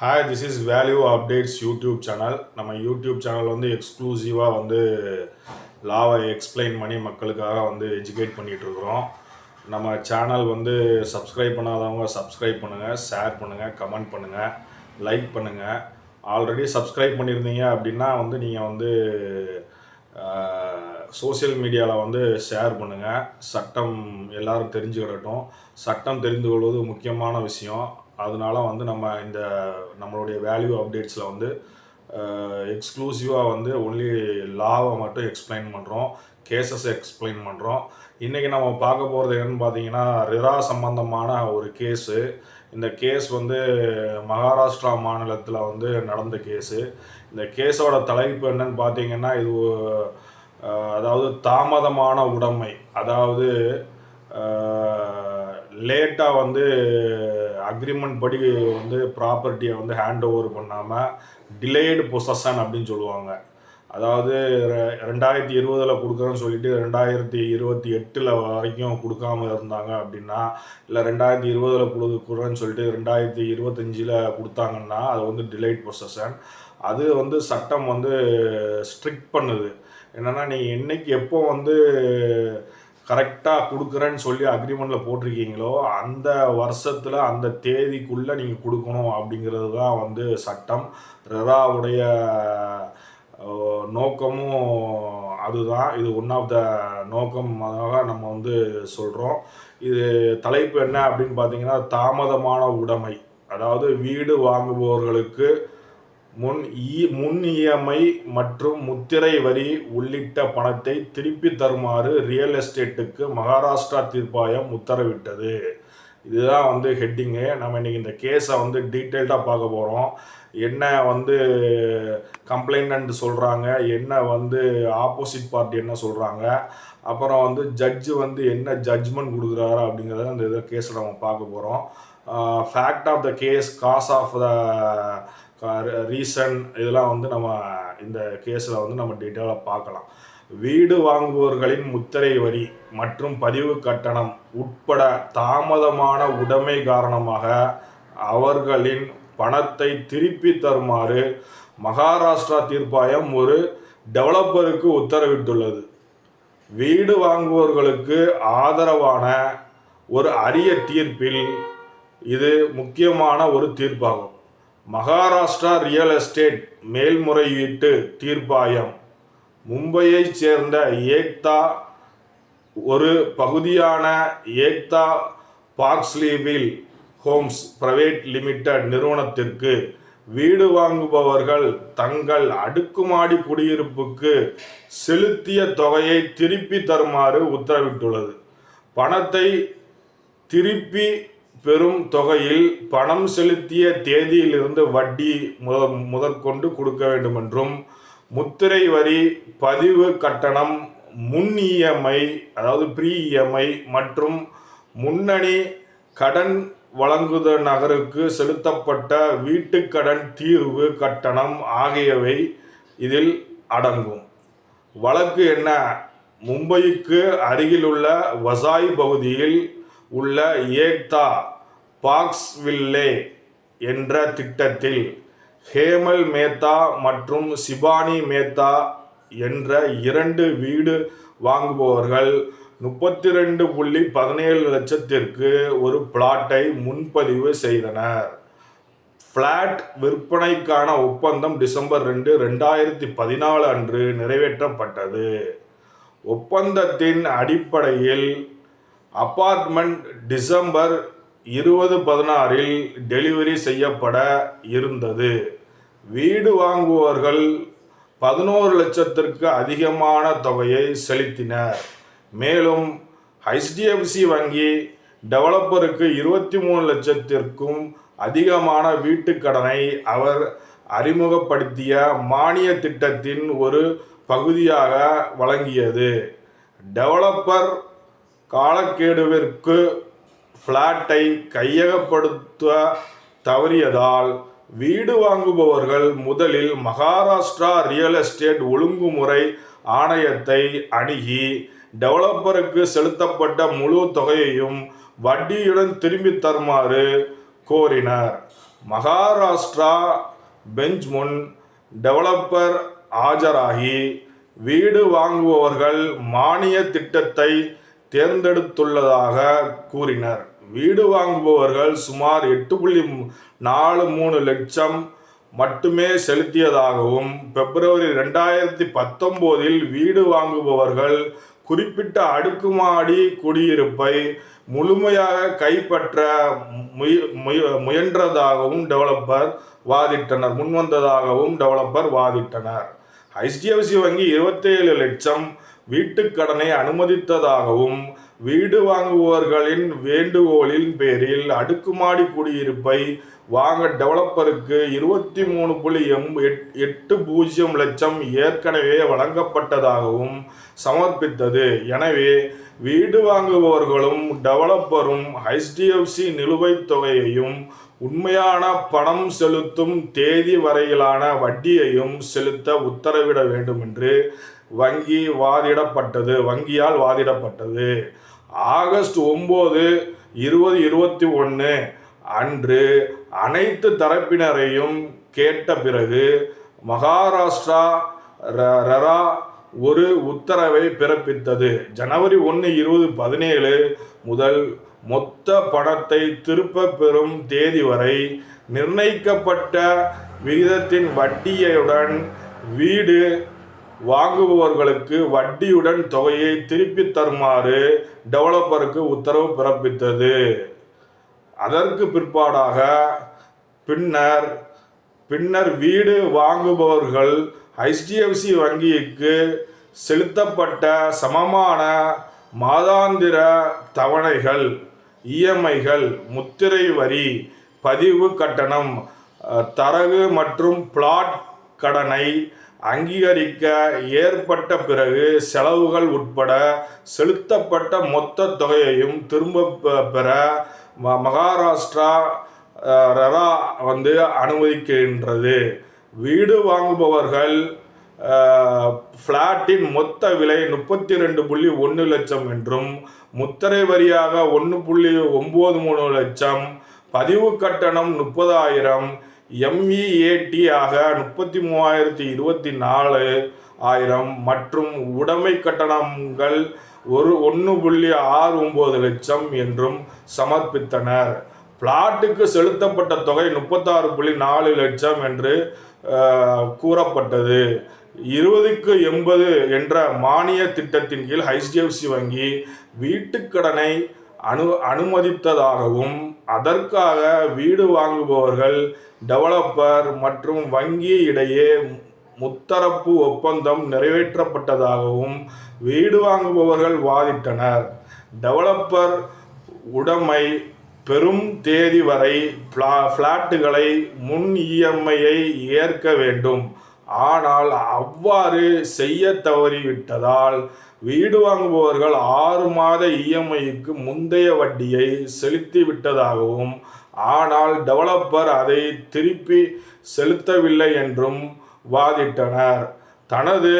Hi this is value updates YouTube channel நம்ம YouTube channel வந்து எக்ஸ்க்ளூசிவாக வந்து லாவை எக்ஸ்பிளைன் பண்ணி மக்களுக்காக வந்து எஜுகேட் பண்ணிகிட்ருக்குறோம் நம்ம சேனல் வந்து சப்ஸ்கிரைப் பண்ணாதவங்க சப்ஸ்கிரைப் பண்ணுங்கள் ஷேர் பண்ணுங்கள் கமெண்ட் பண்ணுங்கள் லைக் பண்ணுங்கள் ஆல்ரெடி சப்ஸ்கிரைப் பண்ணியிருந்தீங்க அப்படின்னா வந்து நீங்கள் வந்து சோஷியல் மீடியாவில் வந்து ஷேர் பண்ணுங்கள் சட்டம் எல்லாரும் தெரிஞ்சுக்கிடட்டும். சட்டம் தெரிந்து கொள்வது முக்கியமான விஷயம். அதனால வந்து நம்ம இந்த நம்மளுடைய வேல்யூ அப்டேட்ஸில் வந்து எக்ஸ்க்ளூசிவாக வந்து ஒன்லி லாவை மட்டும் எக்ஸ்பிளைன் பண்ணுறோம் கேசஸ் எக்ஸ்பிளைன் பண்ணுறோம் இன்றைக்கி நம்ம பார்க்க போகிறது என்னன்னு பார்த்தீங்கன்னா ரிரா சம்பந்தமான ஒரு கேஸு இந்த கேஸ் வந்து மகாராஷ்டிரா மாநிலத்தில் வந்து நடந்த கேஸு இந்த கேஸோட தலைப்பு என்னன்னு பார்த்தீங்கன்னா இது அதாவது தாமதமான உடைமை. அதாவது லேட்டாக வந்து அக்ரிமெண்ட் படி வந்து ப்ராப்பர்ட்டியை வந்து ஹேண்ட் ஓவர் பண்ணாமல் டிலேடு பொசஷன் அப்படின்னு சொல்லுவாங்க. அதாவது ரெ- ரெண்டாயிரத்தி இருபதில் கொடுக்குறேன்னு சொல்லிட்டு ரெண்டாயிரத்தி இருபத்தி எட்டில் வரைக்கும் கொடுக்காம இருந்தாங்க அப்படின்னா இல்லை ரெண்டாயிரத்தி இருபதில் கொடுக்குறேன்னு சொல்லிட்டு ரெண்டாயிரத்தி இருபத்தஞ்சில் கொடுத்தாங்கன்னா அது வந்து டிலேட் ப்ரொசஷன் அது வந்து சட்டம் வந்து ஸ்ட்ரிக்ட் பண்ணுது. என்னென்னா நீங்கள் என்னைக்கு எப்போ வந்து கரெக்டாக கொடுக்குறேன்னு சொல்லி அக்ரிமெண்ட்டில் போட்டிருக்கீங்களோ அந்த வருஷத்தில் அந்த தேதிக்குள்ளே நீங்கள் கொடுக்கணும் அப்படிங்கிறது தான் வந்து சட்டம். ரெராவுடைய நோக்கமும் அதுதான். இது ஒன் ஆஃப் த நோக்கம் நம்ம வந்து சொல்கிறோம் இது தலைப்பு என்ன அப்படின்னு பார்த்தீங்கன்னா தாமதமான உடைமை. அதாவது வீடு வாங்குபவர்களுக்கு முன் இ முன் இஎம்ஐ மற்றும் முத்திரை வரி உள்ளிட்ட பணத்தை திருப்பி தருமாறு ரியல் எஸ்டேட்டுக்கு மகாராஷ்டிரா தீர்ப்பாயம் உத்தரவிட்டது. இதுதான் வந்து ஹெட்டிங்கு நம்ம இன்றைக்கி இந்த கேஸை வந்து டீட்டெயில்டாக பார்க்க போகிறோம் என்ன வந்து கம்ப்ளைண்ட் சொல்கிறாங்க என்ன வந்து ஆப்போசிட் பார்ட்டி என்ன சொல்கிறாங்க அப்புறம் வந்து ஜட்ஜு வந்து என்ன ஜட்ஜ்மெண்ட் கொடுக்குறாரு அப்படிங்கிறத அந்த இதை கேஸில் நம்ம பார்க்க போகிறோம் fact of the case cause of the reason இதெல்லாம் வந்து நம்ம இந்த கேஸில் வந்து நம்ம டீட்டெயிலாக பார்க்கலாம். வீடு வாங்குபவர்களின் முத்திரை வரி மற்றும் பதிவு கட்டணம் உட்பட தாமதமான உடைமை காரணமாக அவர்களின் பணத்தை திருப்பி தருமாறு மகாராஷ்டிரா தீர்ப்பாயம் ஒரு டெவலப்பருக்கு உத்தரவிட்டுள்ளது. வீடு வாங்குவோர்களுக்கு ஆதரவான ஒரு அரிய தீர்ப்பில் இது முக்கியமான ஒரு தீர்ப்பாகும். மகாராஷ்டிரா ரியல் எஸ்டேட் மேல்முறையீட்டு தீர்ப்பாயம். மும்பையைச் சேர்ந்த ஏக்தா ஒரு பகுதியான ஏக்தா பார்க்ஸ்லீவில் ஹோம்ஸ் பிரைவேட் லிமிடெட் நிறுவனத்திற்கு வீடு வாங்குபவர்கள் தங்கள் அடுக்குமாடி குடியிருப்புக்கு செலுத்திய தொகையை திருப்பி தருமாறு உத்தரவிட்டுள்ளது. பணத்தை திருப்பி பெரும் தொகையில் பணம் செலுத்திய தேதியிலிருந்து வட்டி முத முதற்கொண்டு கொடுக்க வேண்டும் என்றும் முத்திரை வரி பதிவு கட்டணம் முன் இஎம்ஐ அதாவது ப்ரீ இஎம்ஐ மற்றும் முன்னணி கடன் வழங்குத நகருக்கு செலுத்தப்பட்ட வீட்டுக்கடன் தீர்வு கட்டணம் ஆகியவை இதில் அடங்கும். வழக்கு என்ன? மும்பைக்கு அருகிலுள்ள வசாய் பகுதியில் உள்ள ஏக்தா பாக்ஸ்வில்லே என்ற திட்டத்தில் ஹேமல் மேத்தா மற்றும் சிபானி மேத்தா என்ற இரண்டு வீடு வாங்குபவர்கள் முப்பத்தி ரெண்டு புள்ளி பதினேழு லட்சத்திற்கு ஒரு பிளாட்டை முன்பதிவு செய்தனர். ஃப்ளாட் விற்பனைக்கான ஒப்பந்தம் டிசம்பர் ரெண்டு ரெண்டாயிரத்தி பதினாலு அன்று நிறைவேற்றப்பட்டது. ஒப்பந்தத்தின் அடிப்படையில் அபார்ட்மெண்ட் டிசம்பர் இருபது பதினாறில் டெலிவரி செய்யப்பட இருந்தது. வீடு வாங்குபவர்கள் பதினோரு லட்சத்திற்கு அதிகமான தொகையை செலுத்தினர். மேலும் ஹெச்டிஎஃப்சி வங்கி டெவலப்பருக்கு இருபத்தி மூணு லட்சத்திற்கும் அதிகமான வீட்டுக் கடனை அவர் அறிமுகப்படுத்திய மானிய திட்டத்தின் ஒரு பகுதியாக வழங்கியது. டெவலப்பர் காலக்கெடுவிற்கு ஃப்ளாட்டை கையகப்படுத்த தவறியதால் வீடு வாங்குபவர்கள் முதலில் மகாராஷ்டிரா ரியல் எஸ்டேட் ஒழுங்குமுறை ஆணையத்தை அணுகி டெவலப்பருக்கு செலுத்தப்பட்ட முழு தொகையையும் வட்டியுடன் திரும்பித் தருமாறு கோரினர். மகாராஷ்டிரா பெஞ்ச் முன் டெவலப்பர் ஆஜராகி வீடு வாங்குபவர்கள் மானிய திட்டத்தை தேர்ந்தெடுத்துள்ளதாக கூறினர். வீடு வாங்குபவர்கள் சுமார் எட்டு புள்ளி நாலு மூணு லட்சம் மட்டுமே செலுத்தியதாகவும் பிப்ரவரி ரெண்டாயிரத்தி பத்தொம்போதில் வீடு வாங்குபவர்கள் குறிப்பிட்ட அடுக்குமாடி குடியிருப்பை முழுமையாக கைப்பற்ற முய முய- முயன்றதாகவும் டெவலப்பர் வாதிட்டனர் முன்வந்ததாகவும் டெவலப்பர் வாதிட்டனர். ஐசிஎஃப்சி வங்கி இருபத்தேழு லட்சம் வீட்டுக் கடனை அனுமதித்ததாகவும் வீடு வாங்குபவர்களின் வேண்டுகோளின் பேரில் அடுக்குமாடி குடியிருப்பை வாங்க டெவலப்பருக்கு இருபத்தி மூணு புள்ளி எம் எட்- எட்டு பூஜ்ஜியம் லட்சம் ஏற்கனவே வழங்கப்பட்டதாகவும் சமர்ப்பித்தது. எனவே வீடு வாங்குபவர்களும் டெவலப்பரும் ஹெச்டிஎஃப்சி நிலுவைத் தொகையையும் உண்மையான பணம் செலுத்தும் தேதி வரையிலான வட்டியையும் செலுத்த உத்தரவிட வேண்டும் என்று வங்கி வாதிடப்பட்டது வங்கியால் வாதிடப்பட்டது. ஆகஸ்ட் ஒம்பது இருபது இருபத்தி ஒன்று அன்று அனைத்து தரப்பினரையும் கேட்ட பிறகு மகாராஷ்டிரா ர- ரரா ஒரு உத்தரவை பிறப்பித்தது. ஜனவரி ஒன்று இருபது பதினேழு முதல் மொத்த பணத்தை திருப்பப் பெறும் தேதி வரை நிர்ணயிக்கப்பட்ட விகிதத்தின் வட்டியுடன் வீடு வாங்குபவர்களுக்கு வட்டியுடன் தொகையை திருப்பி தருமாறு டெவலப்பருக்கு உத்தரவு பிறப்பித்தது. அதற்கு பிற்பாடாக பின்னர் பின்னர் வீடு வாங்குபவர்கள் ஹெச்டிஎஃப்சி வங்கிக்கு செலுத்தப்பட்ட சமமான மாதாந்திர தவணைகள் இஎம்ஐகள் முத்திரை வரி பதிவு கட்டணம் தரகு மற்றும் பிளாட் கடனை அங்கீகரிக்க ஏற்பட்ட பிறகு செலவுகள் உட்பட செலுத்தப்பட்ட மொத்த தொகையையும் திரும்ப பெ- பெற ம- மகாராஷ்டிரா ரரா வந்து அனுமதிக்கின்றது. வீடு வாங்குபவர்கள் ஃப்ளாட்டின் மொத்த விலை முப்பத்தி ரெண்டு புள்ளி ஒன்று லட்சம் என்றும் முத்திரை வரியாக ஒன்று புள்ளி ஒம்பது மூணு லட்சம் பதிவு கட்டணம் முப்பதாயிரம் எம்இஏடி ஆக முப்பத்தி மூவாயிரத்தி இருபத்தி நாலு ஆயிரம் மற்றும் உடைமை கட்டணங்கள் ஒரு ஒன்று புள்ளி ஆறு ஒம்பது லட்சம் என்றும் சமர்ப்பித்தனர். பிளாட்டுக்கு செலுத்தப்பட்ட தொகை முப்பத்தாறு புள்ளி நாலு லட்சம் என்று கூறப்பட்டது. இருபதுக்கு எண்பது என்ற மானிய திட்டத்தின் கீழ் ஹெச்டிஎஃப்சி வங்கி வீட்டுக்கடனை அனு அனுமதித்ததாகவும் அதற்காக வீடு வாங்குபவர்கள் டெவலப்பர் மற்றும் வங்கி இடையே முத்தரப்பு ஒப்பந்தம் நிறைவேற்றப்பட்டதாகவும் வீடு வாங்குபவர்கள் வாதிட்டனர். டெவலப்பர் உடைமை பெரும் தேதி வரை ஃப்ளா ஃப்ளாட்டுகளை முன் இஎம்ஐயை ஏற்க வேண்டும். ஆனால் அவ்வாறு செய்ய தவறிவிட்டதால் வீடு வாங்குபவர்கள் ஆறு மாத இஎம்ஐக்கு முந்தைய வட்டியை செலுத்தி விட்டதாகவும் ஆனால் டெவலப்பர் அதை திருப்பி செலுத்தவில்லை என்றும் வாதிட்டனர். தனது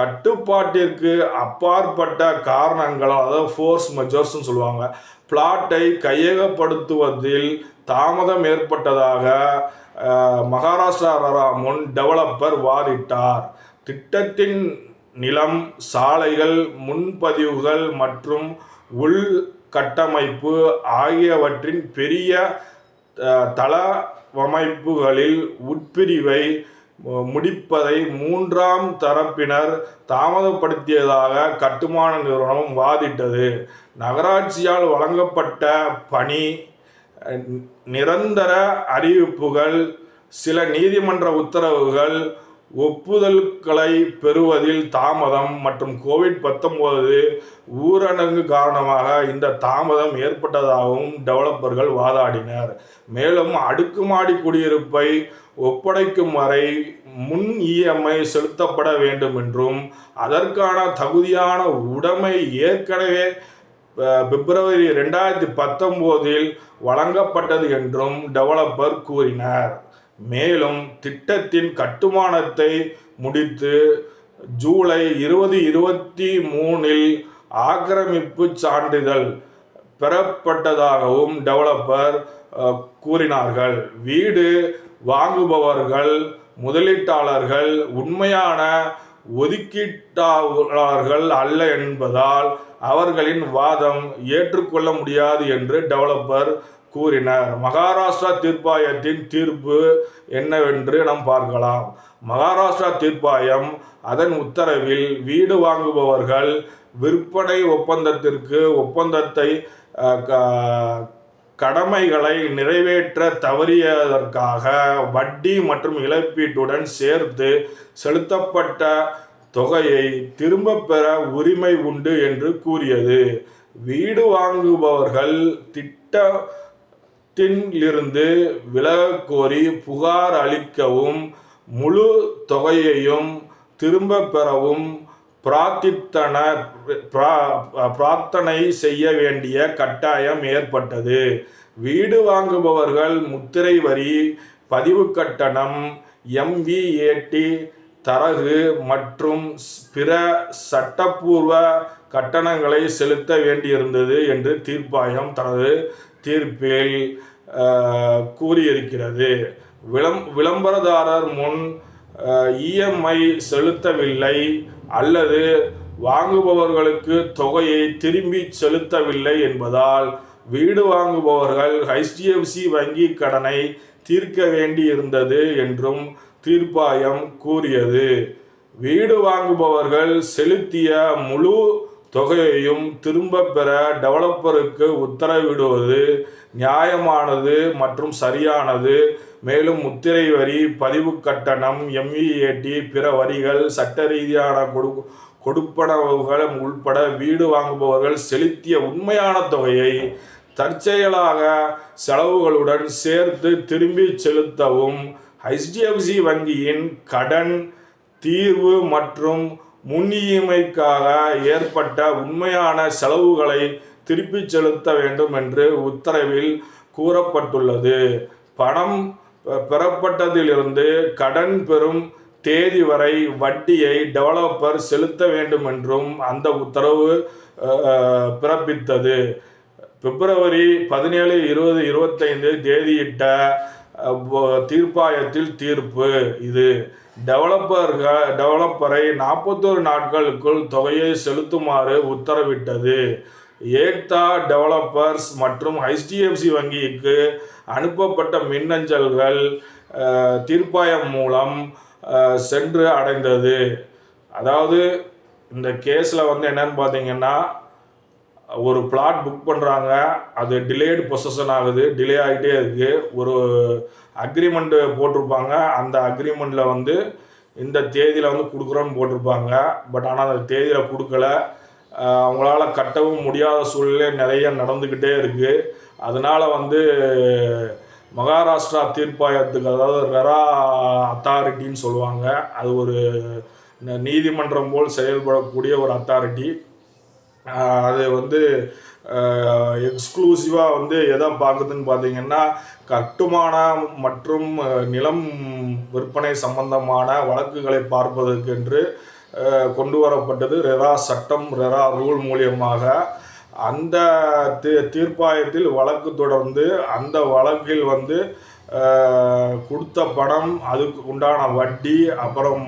கட்டுப்பாட்டிற்கு அப்பாற்பட்ட காரணங்களால் அதாவது ஃபோர்ஸ் மெஜர்ஸ்ன்னு சொல்லுவாங்க பிளாட்டை கையகப்படுத்துவதில் தாமதம் ஏற்பட்டதாக மகாராஷ்டிரா முன் டெவலப்பர் வாதிட்டார். திட்டத்தின் நிலம் சாலைகள் முன்பதிவுகள் மற்றும் உள்கட்டமைப்பு ஆகியவற்றின் பெரிய தளவமைப்புகளில் உட்பிரிவை மு- முடிப்பதை மூன்றாம் தரப்பினர் தாமதப்படுத்தியதாக கட்டுமான நிறுவனம் வாதிட்டது. நகராட்சியால் வழங்கப்பட்ட பணி நிரந்தர அறிவிப்புகள் சில நீதிமன்ற உத்தரவுகள் ஒப்புதல்களை பெறுவதில் தாமதம் மற்றும் கோவிட் பத்தொன்பது ஊரடங்கு காரணமாக இந்த தாமதம் ஏற்பட்டதாகவும் டெவலப்பர்கள் வாதாடினர். மேலும் அடுக்குமாடி குடியிருப்பை ஒப்படைக்கும் வரை முன் இஎம்ஐ செலுத்தப்பட வேண்டும் என்றும் அதற்கான தகுதியான உடைமை ஏற்கனவே பிப்ரவரி ரெண்டாயிரத்தி பத்தொம்போதில் வழங்கப்பட்டது என்றும் டெவலப்பர் கூறினர். மேலும் திட்டத்தின் கட்டுமானத்தை முடித்து ஜூலை இருபது இருபத்தி மூணில் ஆக்கிரமிப்பு சான்றிதழ் பெறப்பட்டதாகவும் டெவலப்பர் கூறினார்கள். வீடு வாங்குபவர்கள் முதலீட்டாளர்கள் உண்மையான ஒதுக்கீட்டாளர்கள் அல்ல என்பதால் அவர்களின் வாதம் ஏற்றுக்கொள்ள முடியாது என்று டெவலப்பர் கூறினர். மகாராஷ்டிரா தீர்ப்பாயத்தின் தீர்ப்பு என்னவென்று நாம் பார்க்கலாம். மகாராஷ்டிரா தீர்ப்பாயம் அதன் உத்தரவில் வீடு வாங்குபவர்கள் விற்பனை ஒப்பந்தத்திற்கு ஒப்பந்தத்தை க- கடமைகளை நிறைவேற்ற தவறியதற்காக வட்டி மற்றும் இழப்பீட்டுடன் சேர்த்து செலுத்தப்பட்ட தொகையை திரும்ப பெற உரிமை உண்டு என்று கூறியது. வீடு வாங்குபவர்கள் திட்ட திட்டத்திலிருந்து விலகக் கோரி புகார் அளிக்கவும் முழு தொகையையும் திரும்ப பெறவும் பிரார்த்தித்தன பிரா- பிரார்த்தனை செய்ய வேண்டிய கட்டாயம் ஏற்பட்டது. வீடு வாங்குபவர்கள் முத்திரை வரி பதிவு கட்டணம் எம்விஏடி தரகு மற்றும் பிற சட்டப்பூர்வ கட்டணங்களை செலுத்த வேண்டியிருந்தது என்று தீர்ப்பாயம் தனது தீர்ப்பில் கூறியிருக்கிறது. விளம் விளம்பரதாரர் முன் இஎம்ஐ செலுத்தவில்லை அல்லது வாங்குபவர்களுக்கு தொகையை திரும்பி செலுத்தவில்லை என்பதால் வீடு வாங்குபவர்கள் ஹெச்டிஎஃப்சி வங்கி கடனை தீர்க்க வேண்டியிருந்தது என்றும் தீர்ப்பாயம் கூறியது. வீடு வாங்குபவர்கள் செலுத்திய முழு தொகையையும் திரும்ப பெற டெவலப்பருக்கு உத்தரவிடுவது நியாயமானது மற்றும் சரியானது. மேலும் முத்திரை வரி பதிவு கட்டணம் எம்இஏடி பிற வரிகள் சட்ட ரீதியான கொடு கொடுப்பனவுகள் உள்பட வீடு வாங்குபவர்கள் செலுத்திய உண்மையான தொகையை தற்செயலாக செலவுகளுடன் சேர்த்து திரும்பி செலுத்தவும். ஹெச்டிஎஃப்சி வங்கியின் கடன் தீர்வு மற்றும் முன்னியமைக்காக ஏற்பட்ட உண்மையான செலவுகளை திருப்பிச் செலுத்த வேண்டும் என்று உத்தரவில் கூறப்பட்டுள்ளது. பணம் பெறப்பட்டதிலிருந்து கடன் பெறும் தேதி வரை வட்டியை டெவலப்பர் செலுத்த வேண்டும் என்றும் அந்த உத்தரவு பிறப்பித்தது. பிப்ரவரி பதினேழு இருபது இருபத்தைந்து தேதியிட்ட தீர்ப்பாயத்தில் தீர்ப்பு இது. டெவலப்பர்கள் டெவலப்பரை நாற்பத்தோரு நாட்களுக்குள் தொகையை செலுத்துமாறு உத்தரவிட்டது. ஏக்தா டெவலப்பர்ஸ் மற்றும் ஹெச்டிஎஃப்சி வங்கிக்கு அனுப்பப்பட்ட மின்னஞ்சல்கள் தீர்ப்பாயம் மூலம் சென்று அடைந்தது. அதாவது இந்த கேஸில் வந்து என்னன்னு பார்த்தீங்கன்னா ஒரு பிளாட் புக் பண்ணுறாங்க அது டிலேடு பொசஷன் ஆகுது. டிலே ஆகிட்டே இருக்குது ஒரு அக்ரிமெண்ட்டு போட்டிருப்பாங்க. அந்த அக்ரிமெண்ட்டில் வந்து இந்த தேதியில் வந்து கொடுக்குறோன்னு போட்டிருப்பாங்க. பட் ஆனால் அந்த தேதியில் கொடுக்கல. அவங்களால கட்டவும் முடியாத சூழ்நிலை நிறைய நடந்துக்கிட்டே இருக்குது அதனால் வந்து மகாராஷ்டிரா தீர்ப்பாயத்துக்கு அதாவது ரெரா அத்தாரிட்டின்னு சொல்லுவாங்க. அது ஒரு நீதிமன்றம் போல் செயல்படக்கூடிய ஒரு அத்தாரிட்டி அது வந்து எக்ஸ்க்ளூசிவாக வந்து எதை பார்க்குதுன்னு பார்த்தீங்கன்னா கட்டுமான மற்றும் நிலம் விற்பனை சம்பந்தமான வழக்குகளை பார்ப்பதற்கென்று கொண்டு வரப்பட்டது ரெரா சட்டம் ரெரா ரூல் மூலியமாக. அந்த தீ தீர்ப்பாயத்தில் வழக்கு தொடர்ந்து அந்த வழக்கில் வந்து கொடுத்த பணம் அதுக்கு உண்டான வட்டி அப்புறம்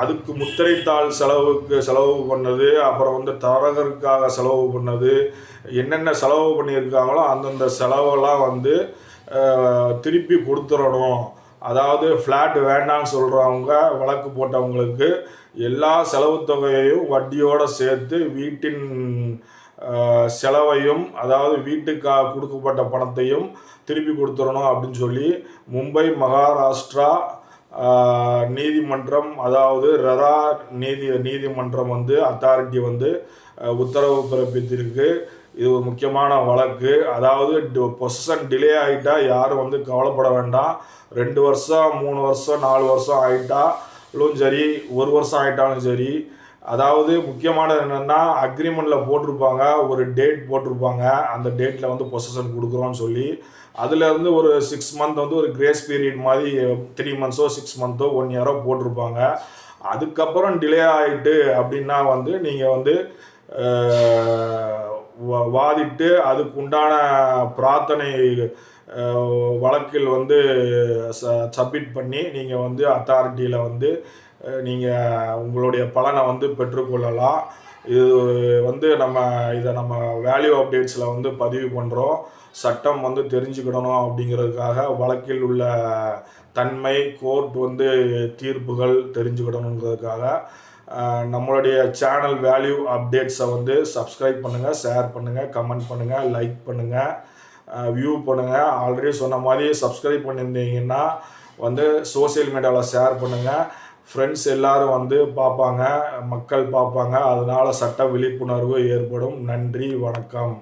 அதுக்கு முத்திரைத்தாள் செலவுக்கு செலவு பண்ணது அப்புறம் வந்து தரகருக்காக செலவு பண்ணது என்னென்ன செலவு பண்ணியிருக்காங்களோ அந்தந்த செலவெல்லாம் வந்து திருப்பி கொடுத்துடணும். அதாவது ஃப்ளாட் வேண்டாம்னு சொல்கிறவங்க வழக்கு போட்டவங்களுக்கு எல்லா செலவு தொகையையும் வட்டியோடு சேர்த்து வீட்டின் செலவையும் அதாவது வீட்டுக்காக கொடுக்கப்பட்ட பணத்தையும் திருப்பி கொடுத்துடணும் அப்படின்னு சொல்லி மும்பை மகாராஷ்டிரா நீதிமன்றம் அதாவது ரதா நீதி நீதிமன்றம் வந்து அத்தாரிட்டி வந்து உத்தரவு பிறப்பித்திருக்கு. இது ஒரு முக்கியமான வழக்கு. அதாவது பொசிஷன் டிலே ஆகிட்டா யாரும் வந்து கவலைப்பட வேண்டாம். ரெண்டு வருஷம் மூணு வருஷம் நாலு வருஷம் ஆகிட்டாலும் சரி ஒரு வருஷம் ஆகிட்டாலும் சரி அதாவது முக்கியமானது என்னென்னா அக்ரிமெண்ட்டில் போட்டிருப்பாங்க ஒரு டேட் போட்டிருப்பாங்க. அந்த டேட்டில் வந்து பொசஷன் கொடுக்குறோன்னு சொல்லி அதுலேருந்து ஒரு சிக்ஸ் மந்த் வந்து ஒரு கிரேஸ் பீரியட் மாதிரி த்ரீ மந்த்ஸோ சிக்ஸ் மந்த்தோ ஒன் இயரோ போட்டிருப்பாங்க. அதுக்கப்புறம் டிலே ஆகிட்டு அப்படின்னா வந்து நீங்கள் வந்து வாதிட்டு அதுக்கு உண்டான பிரார்த்தனை வழக்கில் வந்து ச சப்மிட் பண்ணி நீங்கள் வந்து அத்தாரிட்டியில் வந்து நீங்கள் உங்களுடைய பலனை வந்து பெற்றுக்கொள்ளலாம். இது வந்து நம்ம இதை நம்ம வேல்யூ அப்டேட்ஸில் வந்து பதிவு பண்ணுறோம் சட்டம் வந்து தெரிஞ்சுக்கிடணும் அப்படிங்கிறதுக்காக வழக்கில் உள்ள தன்மை கோர்ட் வந்து தீர்ப்புகள் தெரிஞ்சுக்கிடணுங்கிறதுக்காக நம்மளுடைய சேனல் வேல்யூ அப்டேட்ஸை வந்து சப்ஸ்கிரைப் பண்ணுங்கள் ஷேர் பண்ணுங்கள் கமெண்ட் பண்ணுங்கள் லைக் பண்ணுங்கள் வியூ பண்ணுங்கள் ஆல்ரெடி சொன்ன மாதிரி சப்ஸ்கிரைப் பண்ணியிருந்தீங்கன்னா வந்து சோஷியல் மீடியாவில் ஷேர் பண்ணுங்கள் ஃப்ரெண்ட்ஸ் எல்லாரும் வந்து பார்ப்பாங்க மக்கள் பார்ப்பாங்க அதனால சட்ட விழிப்புணர்வு ஏற்படும். நன்றி வணக்கம்.